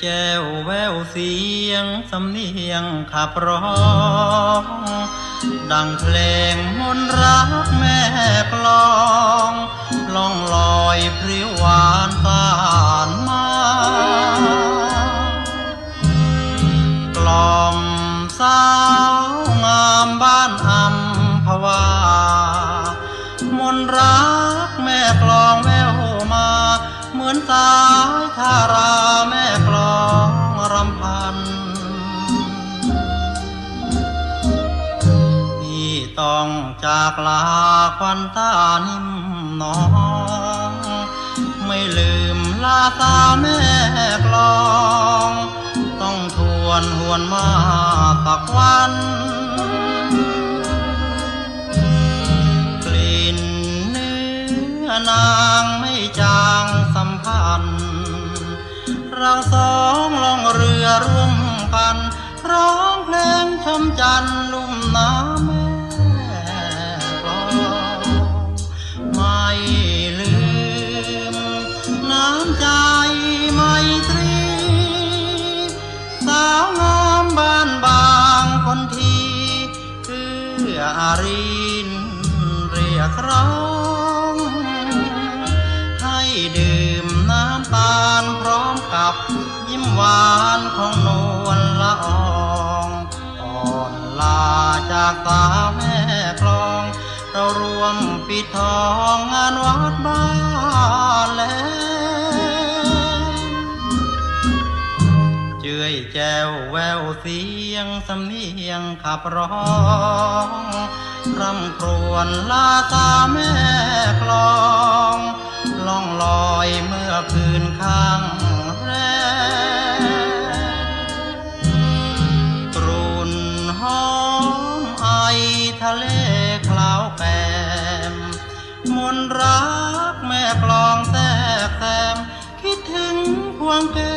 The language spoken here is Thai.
แจวแววเสียง สำเนียงขับร้อง ดังเพลงมนต์รักแม่กลองล่องลอยพริ้วหวานสานมากล่อมสาวงามบ้านอัมพวามนต์รักแม่กลองแววมา มือนสายทาราแม่กลองรำพัน พี่ต้องจากลาควันตานิ่มน้อง ไม่ลืมลาตาแม่กลอง ต้องทวนหวนมาสักวันกลิ่นเนื้อนา เราสองลองเรือร่วมกัน ร้องเพลงชมจันลุ่มน้ำแม่กลองไม่ลืม น้ำใจไมตรี สาวงามบ้านบางคนทีเพื่ออารินเรียกร้องับ ยิ้มหวานของนวลละอองอ่อนลาจากสาวแม่กลอง เรารวมปิดทองงานวัดบ้านแล้วเจือยแจวแววเสียงสำเนียงขับร้องรำครวญลาตาแม่กลอง มนรักแม่กลองแทรกแซมคิดถึงควงแก้